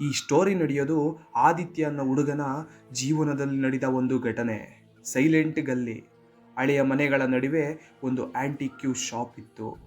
ಈ ಸ್ಟೋರಿ ನಡೆಯೋದು ಆದಿತ್ಯ ಅನ್ನೋ ಹುಡುಗನ ಜೀವನದಲ್ಲಿ ನಡೆದ ಒಂದು ಘಟನೆ. ಸೈಲೆಂಟ್ ಗಲ್ಲಿ. ಹಳೆಯ ಮನೆಗಳ ನಡುವೆ ಒಂದು ಆಂಟಿಕ್ಯೂ ಶಾಪ್ ಇತ್ತು.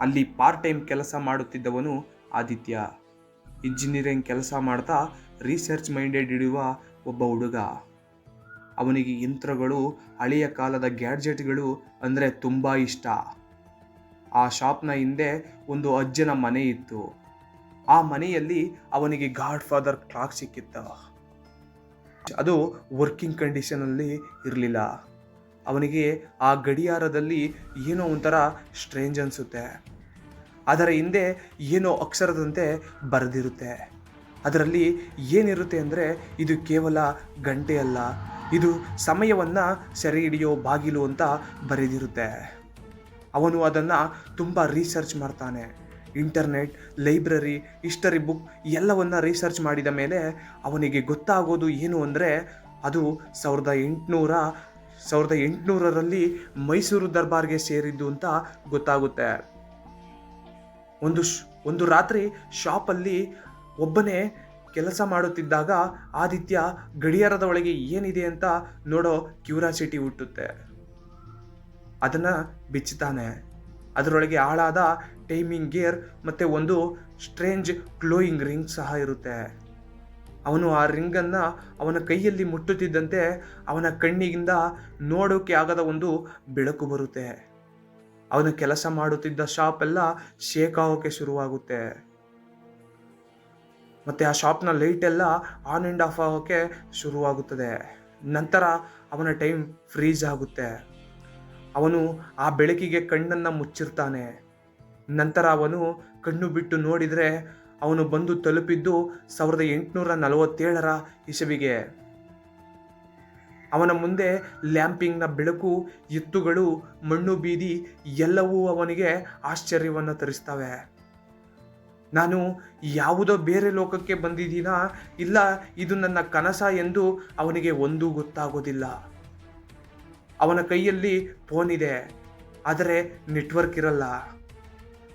ಅಲ್ಲಿ ಪಾರ್ಟ್ ಟೈಮ್ ಕೆಲಸ ಮಾಡುತ್ತಿದ್ದವನು ಆದಿತ್ಯ. ಇಂಜಿನಿಯರಿಂಗ್ ಕೆಲಸ ಮಾಡ್ತಾ ರಿಸರ್ಚ್ ಮೈಂಡೆಡ್ ಇಡುವ ಒಬ್ಬ ಹುಡುಗ. ಅವನಿಗೆ ಯಂತ್ರಗಳು, ಹಳೆಯ ಕಾಲದ ಗ್ಯಾಡ್ಜೆಟ್ಗಳು ಅಂದರೆ ತುಂಬ ಇಷ್ಟ. ಆ ಶಾಪ್ನ ಹಿಂದೆ ಒಂದು ಅಜ್ಜನ ಮನೆ ಇತ್ತು. ಆ ಮನೆಯಲ್ಲಿ ಅವನಿಗೆ ಗಾಡ್ ಫಾದರ್ ಕ್ಲಾಕ್ ಸಿಕ್ಕಿತ್ತ. ಅದು ವರ್ಕಿಂಗ್ ಕಂಡೀಷನಲ್ಲಿ ಇರಲಿಲ್ಲ. ಅವನಿಗೆ ಆ ಗಡಿಯಾರದಲ್ಲಿ ಏನೋ ಒಂಥರ ಸ್ಟ್ರೇಂಜ್ ಅನಿಸುತ್ತೆ. ಅದರ ಹಿಂದೆ ಏನೋ ಅಕ್ಷರದಂತೆ ಬರೆದಿರುತ್ತೆ. ಅದರಲ್ಲಿ ಏನಿರುತ್ತೆ ಅಂದರೆ ಇದು ಕೇವಲ ಗಂಟೆ ಅಲ್ಲ, ಇದು ಸಮಯವನ್ನು ಸೆರೆ ಹಿಡಿಯೋ ಬಾಗಿಲು ಅಂತ ಬರೆದಿರುತ್ತೆ. ಅವನು ಅದನ್ನು ತುಂಬ ರಿಸರ್ಚ್ ಮಾಡ್ತಾನೆ. ಇಂಟರ್ನೆಟ್, ಲೈಬ್ರರಿ, ಹಿಸ್ಟರಿ ಬುಕ್ ಎಲ್ಲವನ್ನ ರಿಸರ್ಚ್ ಮಾಡಿದ ಮೇಲೆ ಅವನಿಗೆ ಗೊತ್ತಾಗೋದು ಏನು ಅಂದರೆ ಅದು ಸಾವಿರದ ಎಂಟುನೂರ, ಸಾವಿರದ ಎಂಟುನೂರರಲ್ಲಿ ಮೈಸೂರು ದರ್ಬಾರ್ಗೆ ಸೇರಿದ್ದು ಅಂತ ಗೊತ್ತಾಗುತ್ತೆ. ಒಂದು ಒಂದು ರಾತ್ರಿ ಶಾಪಲ್ಲಿ ಒಬ್ಬನೇ ಕೆಲಸ ಮಾಡುತ್ತಿದ್ದಾಗ ಆದಿತ್ಯ ಗಡಿಯಾರದ ಒಳಗೆ ಏನಿದೆ ಅಂತ ನೋಡೋ ಕ್ಯೂರಾಸಿಟಿ ಹುಟ್ಟುತ್ತೆ. ಅದನ್ನು ಬಿಚ್ಚುತ್ತಾನೆ. ಅದರೊಳಗೆ ಹಾಳಾದ ಟೈಮಿಂಗ್ ಗೇರ್ ಮತ್ತು ಒಂದು ಸ್ಟ್ರೇಂಜ್ ಗ್ಲೋಯಿಂಗ್ ರಿಂಗ್ ಸಹ ಇರುತ್ತೆ. ಅವನು ಆ ರಿಂಗನ್ನು ಅವನ ಕೈಯಲ್ಲಿ ಮುಟ್ಟುತ್ತಿದ್ದಂತೆ ಅವನ ಕಣ್ಣಿಗಿಂದ ನೋಡೋಕೆ ಆಗದ ಒಂದು ಬೆಳಕು ಬರುತ್ತೆ. ಅವನು ಕೆಲಸ ಮಾಡುತ್ತಿದ್ದ ಶಾಪ್ ಎಲ್ಲ ಶೇಕ್ ಆಗೋಕೆ ಶುರುವಾಗುತ್ತೆ. ಮತ್ತು ಆ ಶಾಪ್ನ ಲೈಟ್ ಎಲ್ಲ ಆನ್ ಆ್ಯಂಡ್ ಆಫ್ ಆಗೋಕ್ಕೆ ಶುರುವಾಗುತ್ತದೆ. ನಂತರ ಅವನ ಟೈಮ್ ಫ್ರೀಸ್ ಆಗುತ್ತೆ. ಅವನು ಆ ಬೆಳಕಿಗೆ ಕಣ್ಣನ್ನು ಮುಚ್ಚಿರ್ತಾನೆ. ನಂತರ ಅವನು ಕಣ್ಣು ಬಿಟ್ಟು ನೋಡಿದರೆ ಅವನು ಬಂದು ತಲುಪಿದ್ದು ಸಾವಿರದ ಎಂಟುನೂರ ನಲವತ್ತೇಳರ ಇಸವಿಗೆ. ಅವನ ಮುಂದೆ ಲ್ಯಾಂಪಿಂಗ್ನ ಬೆಳಕು, ಎತ್ತುಗಳು, ಮಣ್ಣು ಬೀದಿ ಎಲ್ಲವೂ ಅವನಿಗೆ ಆಶ್ಚರ್ಯವನ್ನು ತರಿಸ್ತವೆ. ನಾನು ಯಾವುದೋ ಬೇರೆ ಲೋಕಕ್ಕೆ ಬಂದಿದ್ದೀನಾ? ಇಲ್ಲ, ಇದು ನನ್ನ ಕನಸ ಎಂದು ಅವನಿಗೆ ಒಂದೂ ಗೊತ್ತಾಗೋದಿಲ್ಲ. ಅವನ ಕೈಯಲ್ಲಿ ಫೋನ್ ಇದೆ. ಆದರೆ ನೆಟ್ವರ್ಕ್ ಇರಲ್ಲ.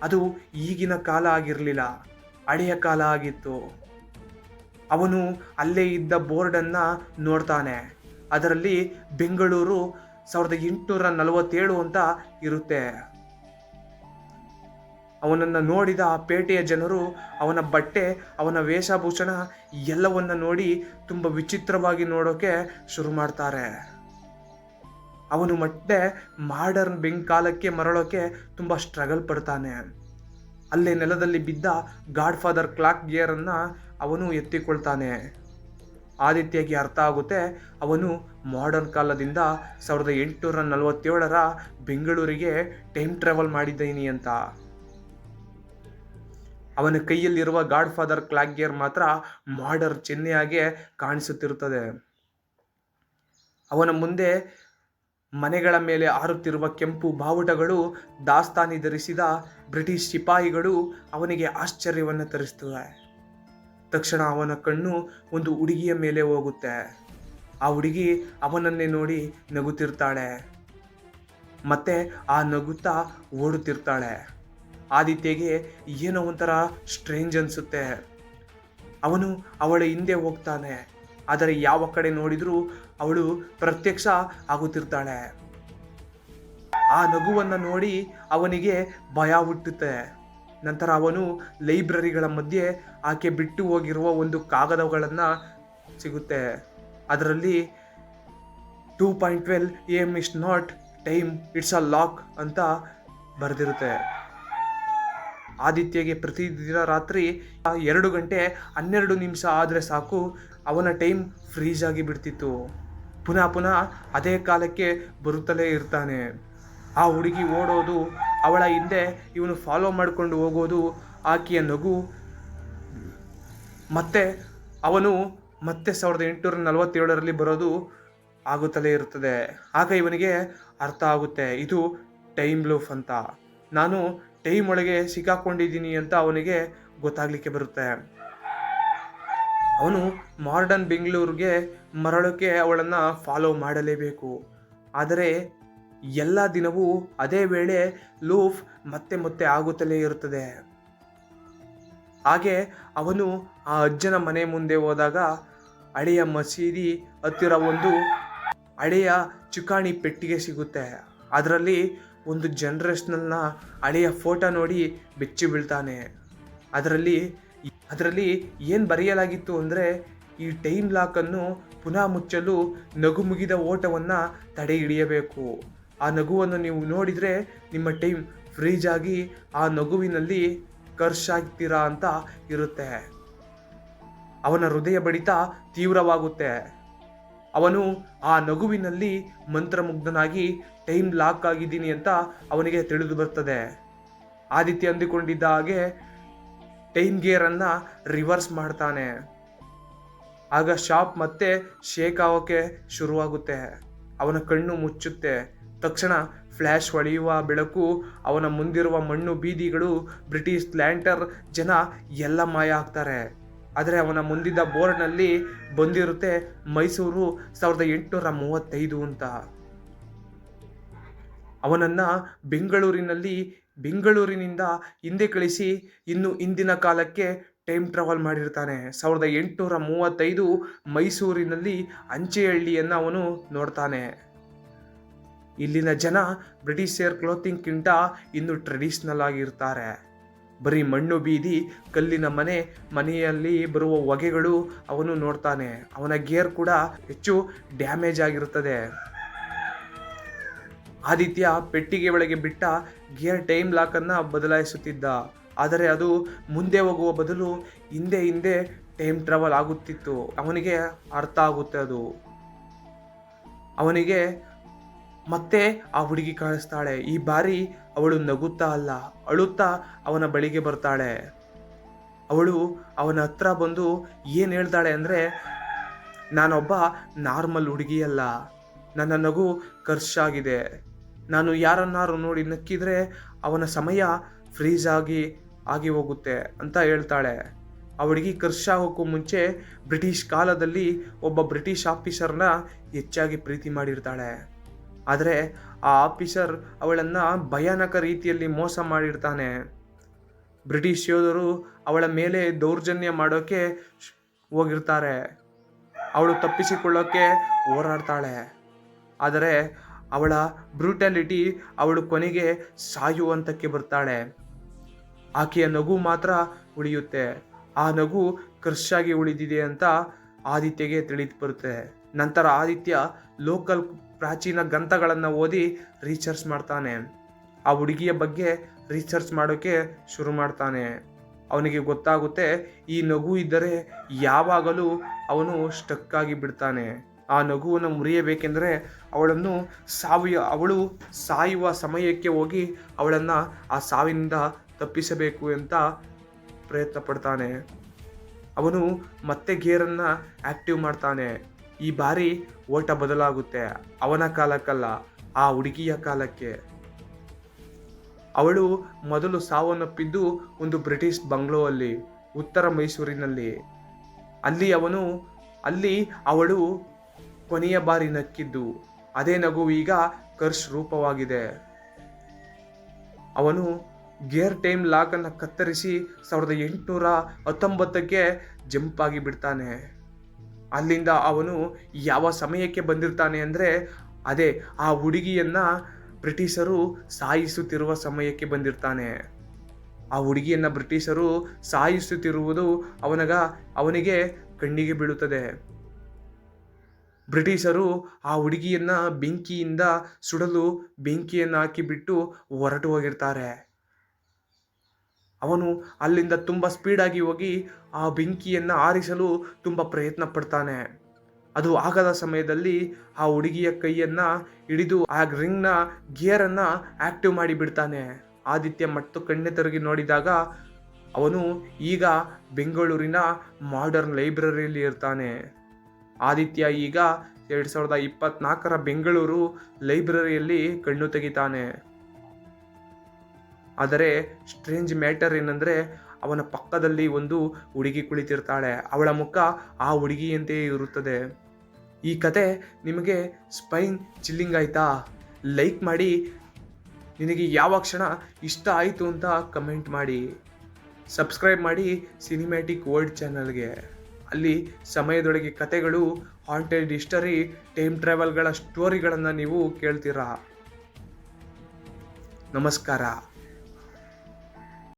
ಅದು ಈಗಿನ ಕಾಲ ಆಗಿರಲಿಲ್ಲ. ಹಳೆಯ ಕಾಲ ಆಗಿತ್ತು. ಅವನು ಅಲ್ಲೇ ಇದ್ದ ಬೋರ್ಡನ್ನು ನೋಡ್ತಾನೆ. ಅದರಲ್ಲಿ ಬೆಂಗಳೂರು ಸಾವಿರದ ಎಂಟುನೂರ ನಲವತ್ತೇಳು ಅಂತ ಇರುತ್ತೆ. ಅವನನ್ನು ನೋಡಿದ ಆ ಪೇಟೆಯ ಜನರು ಅವನ ಬಟ್ಟೆ, ಅವನ ವೇಷಭೂಷಣ ಎಲ್ಲವನ್ನ ನೋಡಿ ತುಂಬ ವಿಚಿತ್ರವಾಗಿ ನೋಡೋಕೆ ಶುರು ಮಾಡ್ತಾರೆ. ಅವನು ಮತ್ತೆ ಮಾಡರ್ನ್ ಬೆಂಕಾಲಕ್ಕೆ ಮರಳೋಕೆ ತುಂಬ ಸ್ಟ್ರಗಲ್ ಪಡ್ತಾನೆ. ಅಲ್ಲೇ ನೆಲದಲ್ಲಿ ಬಿದ್ದ ಗಾಡ್ ಫಾದರ್ ಕ್ಲಾಕ್ ಗಿಯರನ್ನು ಅವನು ಎತ್ತಿಕೊಳ್ತಾನೆ. ಆದಿತ್ಯಗೆ ಅರ್ಥ ಆಗುತ್ತೆ, ಅವನು ಮಾಡರ್ನ್ ಕಾಲದಿಂದ ಸಾವಿರದ ಎಂಟುನೂರ ನಲವತ್ತೇಳರ ಬೆಂಗಳೂರಿಗೆ ಟೈಮ್ ಟ್ರಾವೆಲ್ ಮಾಡಿದ್ದೀನಿ ಅಂತ. ಅವನ ಕೈಯಲ್ಲಿರುವ ಗಾಡ್ ಫಾದರ್ ಕ್ಲಾಕ್ ಗಿಯರ್ ಮಾತ್ರ ಮಾಡರ್ ಚೆನ್ನೆಯಾಗೆ ಕಾಣಿಸುತ್ತಿರುತ್ತದೆ. ಅವನ ಮುಂದೆ ಮನೆಗಳ ಮೇಲೆ ಹಾರುತ್ತಿರುವ ಕೆಂಪು ಬಾವುಟಗಳು ದಾಸ್ತಾನಿ ಧರಿಸಿದ ಬ್ರಿಟಿಷ್ ಸಿಪಾಯಿಗಳು ಅವನಿಗೆ ಆಶ್ಚರ್ಯವನ್ನು ತರಿಸ್ತವೆ ತಕ್ಷಣ ಅವನ ಕಣ್ಣು ಒಂದು ಹುಡುಗಿಯ ಮೇಲೆ ಹೋಗುತ್ತೆ. ಆ ಹುಡುಗಿ ಅವನನ್ನೇ ನೋಡಿ ನಗುತ್ತಿರ್ತಾಳೆ. ಮತ್ತೆ ಆ ನಗುತ್ತಾ ಓಡುತ್ತಿರ್ತಾಳೆ. ಆದಿತ್ಯಗೆ ಏನೋ ಒಂಥರ ಸ್ಟ್ರೇಂಜ್ ಅನಿಸುತ್ತೆ. ಅವನು ಅವಳ ಹಿಂದೆ ಹೋಗ್ತಾನೆ. ಆದರೆ ಯಾವ ಕಡೆ ನೋಡಿದರೂ ಅವಳು ಪ್ರತ್ಯಕ್ಷ ಆಗುತ್ತಿರ್ತಾಳೆ. ಆ ನಗುವನ್ನು ನೋಡಿ ಅವನಿಗೆ ಭಯ ಹುಟ್ಟುತ್ತೆ. ನಂತರ ಅವನು ಲೈಬ್ರರಿಗಳ ಮಧ್ಯೆ ಆಕೆ ಬಿಟ್ಟು ಹೋಗಿರುವ ಒಂದು ಕಾಗದಗಳನ್ನು ಸಿಗುತ್ತೆ. ಅದರಲ್ಲಿ two point twelve M is not time it's a lock ಅಂತ ಬರೆದಿರುತ್ತೆ. ಆದಿತ್ಯಗೆ ಪ್ರತಿದಿನ ರಾತ್ರಿ ಎರಡು ಗಂಟೆ ಹನ್ನೆರಡು ನಿಮಿಷ ಆದರೆ ಸಾಕು ಅವನ ಟೈಮ್ ಫ್ರೀಜ್ ಆಗಿ ಬಿಡ್ತಿತ್ತು. ಪುನಃ ಪುನಃ ಅದೇ ಕಾಲಕ್ಕೆ ಬರುತ್ತಲೇ ಇರ್ತಾನೆ. ಆ ಹುಡುಗಿ ಓಡೋದು, ಅವಳ ಹಿಂದೆ ಇವನು ಫಾಲೋ ಮಾಡಿಕೊಂಡು ಹೋಗೋದು, ಆಕೆಯ ನಗು, ಮತ್ತೆ ಅವನು ಮತ್ತೆ ಸಾವಿರದ ಎಂಟುನೂರ ನಲವತ್ತೇಳರಲ್ಲಿ ಬರೋದು ಆಗುತ್ತಲೇ ಇರುತ್ತದೆ. ಆಗ ಇವನಿಗೆ ಅರ್ಥ ಆಗುತ್ತೆ, ಇದು ಟೈಮ್ ಲೂಫ್ ಅಂತ. ನಾನು ಟೈಮ್ ಒಳಗೆ ಸಿಕ್ಕಾಕೊಂಡಿದ್ದೀನಿ ಅಂತ ಅವನಿಗೆ ಗೊತ್ತಾಗಲಿಕ್ಕೆ ಬರುತ್ತೆ. ಅವನು ಮಾರ್ಡನ್ ಬೆಂಗಳೂರಿಗೆ ಮರಳೋಕ್ಕೆ ಅವಳನ್ನು ಫಾಲೋ ಮಾಡಲೇಬೇಕು. ಆದರೆ ಎಲ್ಲ ದಿನವೂ ಅದೇ ವೇಳೆ ಲೂಫ್ ಮತ್ತೆ ಮತ್ತೆ ಆಗುತ್ತಲೇ ಇರುತ್ತದೆ. ಹಾಗೆ ಅವನು ಆ ಅಜ್ಜನ ಮನೆ ಮುಂದೆ ಹೋದಾಗ ಹಳೆಯ ಮಸೀದಿ ಹತ್ತಿರ ಒಂದು ಹಳೆಯ ಚುಕಾಣಿ ಪೆಟ್ಟಿಗೆ ಸಿಗುತ್ತೆ. ಅದರಲ್ಲಿ ಒಂದು ಜನ್ರೇಷನಲ್ನ ಹಳೆಯ ಫೋಟೋ ನೋಡಿ ಬೆಚ್ಚಿ ಬೀಳ್ತಾನೆ. ಅದರಲ್ಲಿ ಅದರಲ್ಲಿ ಏನು ಬರೆಯಲಾಗಿತ್ತು ಅಂದರೆ ಈ ಟೈಮ್ ಲಾಕನ್ನು ಪುನಃ ಮುಚ್ಚಲು ನಗು ಮುಗಿದ ಓಟವನ್ನು ತಡೆ ಹಿಡಿಯಬೇಕು. ಆ ನಗುವನ್ನು ನೀವು ನೋಡಿದರೆ ನಿಮ್ಮ ಟೈಮ್ ಫ್ರೀಜ್ ಆಗಿ ಆ ನಗುವಿನಲ್ಲಿ ಕರ್ಷಾಗ್ತೀರಾ ಅಂತ ಇರುತ್ತೆ. ಅವನ ಹೃದಯ ಬಡಿತ ತೀವ್ರವಾಗುತ್ತೆ. ಅವನು ಆ ನಗುವಿನಲ್ಲಿ ಮಂತ್ರಮುಗ್ಧನಾಗಿ ಟೈಮ್ ಲಾಕ್ ಆಗಿದ್ದೀನಿ ಅಂತ ಅವನಿಗೆ ತಿಳಿದು ಬರ್ತದೆ. ಆದಿತ್ಯ ಅಂದುಕೊಂಡಿದ್ದ ಹಾಗೆ ಟೈಮ್ ಗೇರನ್ನು ರಿವರ್ಸ್ ಮಾಡ್ತಾನೆ. ಆಗ ಶಾಪ್ ಮತ್ತೆ ಶೇಕ್ ಆಗೋಕ್ಕೆ ಶುರುವಾಗುತ್ತೆ. ಅವನ ಕಣ್ಣು ಮುಚ್ಚುತ್ತೆ. ತಕ್ಷಣ ಫ್ಲ್ಯಾಶ್ ಹೊಳೆಯುವ ಬೆಳಕು, ಅವನ ಮುಂದಿರುವ ಮಣ್ಣು ಬೀದಿಗಳು, ಬ್ರಿಟಿಷ್ ಲ್ಯಾಂಟರ್ ಜನ ಎಲ್ಲ ಮಾಯ ಆಗ್ತಾರೆ. ಆದರೆ ಅವನ ಮುಂದಿದ್ದ ಬೋರ್ಡ್ನಲ್ಲಿ ಬಂದಿರುತ್ತೆ ಮೈಸೂರು ಸಾವಿರದ ಎಂಟುನೂರ ಮೂವತ್ತೈದು ಅಂತ. ಅವನನ್ನು ಬೆಂಗಳೂರಿನಲ್ಲಿ ಬೆಂಗಳೂರಿನಿಂದ ಹಿಂದೆ ಕಳಿಸಿ ಇನ್ನು ಇಂದಿನ ಕಾಲಕ್ಕೆ ಟೈಮ್ ಟ್ರಾವೆಲ್ ಮಾಡಿರ್ತಾನೆ. ಸಾವಿರದ ಎಂಟುನೂರ ಮೂವತ್ತೈದು ಮೈಸೂರಿನಲ್ಲಿ ಅಂಚೆಹಳ್ಳಿಯನ್ನು ಅವನು ನೋಡ್ತಾನೆ. ಇಲ್ಲಿನ ಜನ ಬ್ರಿಟಿಷರ್ ಕ್ಲೋತಿಂಗ್ಗಿಂತ ಇನ್ನು ಟ್ರೆಡಿಷ್ನಲ್ ಆಗಿರ್ತಾರೆ. ಬರೀ ಮಣ್ಣು ಬೀದಿ ಕಲ್ಲಿನ ಮನೆ, ಮನೆಯಲ್ಲಿ ಬರುವ ಹೊಗೆಗಳು ಅವನು ನೋಡ್ತಾನೆ. ಅವನ ಗೇರ್ ಕೂಡ ಹೆಚ್ಚು ಡ್ಯಾಮೇಜ್ ಆಗಿರುತ್ತದೆ ಆದಿತ್ಯ ಪೆಟ್ಟಿಗೆ ಒಳಗೆ ಬಿಟ್ಟ ಗೇರ್ ಟೈಮ್ ಲಾಕನ್ನು ಬದಲಾಯಿಸುತ್ತಿದ್ದ. ಆದರೆ ಅದು ಮುಂದೆ ಹೋಗುವ ಬದಲು ಹಿಂದೆ ಹಿಂದೆ ಟೈಮ್ ಟ್ರಾವೆಲ್ ಆಗುತ್ತಿತ್ತು. ಅವನಿಗೆ ಅರ್ಥ ಆಗುತ್ತೆ ಅದು. ಅವನಿಗೆ ಮತ್ತೆ ಆ ಹುಡುಗಿ ಕಾಣಿಸ್ತಾಳೆ. ಈ ಬಾರಿ ಅವಳು ನಗುತ್ತಾ ಅಲ್ಲ, ಅಳುತ್ತಾ ಅವನ ಬಳಿಗೆ ಬರ್ತಾಳೆ. ಅವಳು ಅವನ ಹತ್ರ ಬಂದು ಏನು ಹೇಳ್ತಾಳೆ ಅಂದರೆ, ನಾನೊಬ್ಬ ನಾರ್ಮಲ್ ಹುಡುಗಿಯಲ್ಲ. ನನ್ನ ನಗು ಖರ್ಚಾಗಿದೆ ನಾನು ಯಾರನ್ನಾರು ನೋಡಿ ನಕ್ಕಿದ್ರೆ ಅವನ ಸಮಯ ಫ್ರೀಸ್ ಆಗಿ ಆಗಿ ಹೋಗುತ್ತೆ ಅಂತ ಹೇಳ್ತಾಳೆ. ಅವಳಿಗೆ ಕರ್ಷ ಖರ್ಚಾಗೋಕ್ಕೂ ಮುಂಚೆ ಬ್ರಿಟಿಷ್ ಕಾಲದಲ್ಲಿ ಒಬ್ಬ ಬ್ರಿಟಿಷ್ ಆಫೀಸರ್ನ ಹೆಚ್ಚಾಗಿ ಪ್ರೀತಿ ಮಾಡಿರ್ತಾಳೆ. ಆದರೆ ಆ ಆಫೀಸರ್ ಅವಳನ್ನು ಭಯಾನಕ ರೀತಿಯಲ್ಲಿ ಮೋಸ ಮಾಡಿರ್ತಾನೆ. ಬ್ರಿಟಿಷ್ ಯೋಧರು ಅವಳ ಮೇಲೆ ದೌರ್ಜನ್ಯ ಮಾಡೋಕ್ಕೆ ಹೋಗಿರ್ತಾರೆ. ಅವಳು ತಪ್ಪಿಸಿಕೊಳ್ಳೋಕ್ಕೆ ಹೋರಾಡ್ತಾಳೆ. ಆದರೆ ಅವಳ ಬ್ರೂಟಾಲಿಟಿ ಅವಳು ಕೊನೆಗೆ ಸಾಯುವಂತಕ್ಕೆ ಬರ್ತಾಳೆ. ಆಕೆಯ ನಗು ಮಾತ್ರ ಉಳಿಯುತ್ತೆ. ಆ ನಗು ಕರ್ಷಾಗಿ ಉಳಿದಿದೆ ಅಂತ ಆದಿತ್ಯಗೆ ತಿಳಿದು ಬರುತ್ತೆ ನಂತರ ಆದಿತ್ಯ ಲೋಕಲ್ ಪ್ರಾಚೀನ ಗ್ರಂಥಗಳನ್ನು ಓದಿ ರಿಸರ್ಚ್ ಮಾಡ್ತಾನೆ. ಆ ಹುಡುಗಿಯ ಬಗ್ಗೆ ರಿಸರ್ಚ್ ಮಾಡೋಕ್ಕೆ ಶುರು ಮಾಡ್ತಾನೆ. ಅವನಿಗೆ ಗೊತ್ತಾಗುತ್ತೆ ಈ ನಗು ಇದ್ದರೆ ಯಾವಾಗಲೂ ಅವನು ಸ್ಟಕ್ ಆಗಿ ಬಿಡ್ತಾನೆ. ಆ ನಗುವನ್ನು ಮುರಿಯಬೇಕೆಂದರೆ ಅವಳನ್ನು ಸಾವಿಯ ಅವಳು ಸಾಯುವ ಸಮಯಕ್ಕೆ ಹೋಗಿ ಅವಳನ್ನು ಆ ಸಾವಿನಿಂದ ತಪ್ಪಿಸಬೇಕು ಅಂತ ಪ್ರಯತ್ನ ಪಡ್ತಾನೆ ಅವನು ಮತ್ತೆ ಗೇರನ್ನು ಆ್ಯಕ್ಟಿವ್ ಮಾಡ್ತಾನೆ. ಈ ಬಾರಿ ಓಟ ಬದಲಾಗುತ್ತೆ. ಅವನ ಕಾಲಕ್ಕಲ್ಲ, ಆ ಹುಡುಗಿಯ ಕಾಲಕ್ಕೆ. ಅವಳು ಮೊದಲು ಸಾವನ್ನಪ್ಪಿದ್ದು ಒಂದು ಬ್ರಿಟಿಷ್ ಬಂಗ್ಲೋ ಅಲ್ಲಿ ಉತ್ತರ ಮೈಸೂರಿನಲ್ಲಿ. ಅಲ್ಲಿ ಅವನು, ಅಲ್ಲಿ ಅವಳು ಕೊನೆಯ ಬಾರಿ ನಕ್ಕಿದ್ದು. ಅದೇ ನಗು ಈಗ ಕರ್ಷ್ ರೂಪವಾಗಿದೆ. ಅವನು ಗೇರ್ ಟೈಮ್ ಲಾಕನ್ನು ಕತ್ತರಿಸಿ ಸಾವಿರದ ಎಂಟುನೂರ ಹತ್ತೊಂಬತ್ತಕ್ಕೆ ಜಂಪ್ ಆಗಿ ಬಿಡ್ತಾನೆ. ಅಲ್ಲಿಂದ ಅವನು ಯಾವ ಸಮಯಕ್ಕೆ ಬಂದಿರ್ತಾನೆ ಅಂದರೆ, ಅದೇ ಆ ಹುಡುಗಿಯನ್ನ ಬ್ರಿಟಿಷರು ಸಾಯಿಸುತ್ತಿರುವ ಸಮಯಕ್ಕೆ ಬಂದಿರ್ತಾನೆ. ಆ ಹುಡುಗಿಯನ್ನ ಬ್ರಿಟಿಷರು ಸಾಯಿಸುತ್ತಿರುವುದು ಅವನಗ, ಅವನಿಗೆ ಕಣ್ಣಿಗೆ ಬೀಳುತ್ತದೆ. ಬ್ರಿಟಿಷರು ಆ ಹುಡುಗಿಯನ್ನ ಬೆಂಕಿಯಿಂದ ಸುಡಲು ಬೆಂಕಿಯನ್ನು ಹಾಕಿಬಿಟ್ಟು ಹೊರಟು ಹೋಗಿರ್ತಾರೆ. ಅವನು ಅಲ್ಲಿಂದ ತುಂಬ ಸ್ಪೀಡಾಗಿ ಹೋಗಿ ಆ ಬೆಂಕಿಯನ್ನು ಆರಿಸಲು ತುಂಬ ಪ್ರಯತ್ನ ಪಡ್ತಾನೆ. ಅದು ಆಗದ ಸಮಯದಲ್ಲಿ ಆ ಹುಡುಗಿಯ ಕೈಯನ್ನು ಹಿಡಿದು ಆ ರಿಂಗ್ನ ಗಿಯರನ್ನು ಆ್ಯಕ್ಟಿವ್ ಮಾಡಿಬಿಡ್ತಾನೆ ಆದಿತ್ಯ ಮತ್ತು ಕಣ್ಣೆ ತಿರುಗಿ ನೋಡಿದಾಗ ಅವನು ಈಗ ಬೆಂಗಳೂರಿನ ಮಾಡರ್ನ್ ಲೈಬ್ರರಿಯಲ್ಲಿ ಇರ್ತಾನೆ. ಆದಿತ್ಯ ಈಗ ಎರಡು ಸಾವಿರದ ಇಪ್ಪತ್ನಾಲ್ಕರ ಬೆಂಗಳೂರು ಲೈಬ್ರರಿಯಲ್ಲಿ ಕಣ್ಣು ತೆಗಿತಾನೆ. ಆದರೆ ಸ್ಟ್ರೇಂಜ್ ಮ್ಯಾಟರ್ ಏನಂದರೆ ಅವನ ಪಕ್ಕದಲ್ಲಿ ಒಂದು ಹುಡುಗಿ ಕುಳಿತಿರ್ತಾಳೆ. ಅವಳ ಮುಖ ಆ ಹುಡುಗಿಯಂತೆಯೇ ಇರುತ್ತದೆ. ಈ ಕತೆ ನಿಮಗೆ ಸ್ಪೈನ್ ಚಿಲ್ಲಿಂಗ್ ಆಯ್ತಾ? ಲೈಕ್ ಮಾಡಿ. ನಿನಗೆ ಯಾವ ಕ್ಷಣ ಇಷ್ಟ ಆಯಿತು ಅಂತ ಕಮೆಂಟ್ ಮಾಡಿ. ಸಬ್ಸ್ಕ್ರೈಬ್ ಮಾಡಿ ಸಿನಿಮ್ಯಾಟಿಕ್ ವರ್ಲ್ಡ್ ಚಾನಲ್ಗೆ ಅಲ್ಲಿ ಸಮಯದೊಳಗೆ ಕತೆಗಳು ಹಾಂಟೆಡ್ ಹಿಸ್ಟರಿ ಟೈಮ್ ಟ್ರಾವೆಲ್ಗಳ ಸ್ಟೋರಿಗಳನ್ನು ನೀವು ಕೇಳ್ತೀರಾ? ನಮಸ್ಕಾರ.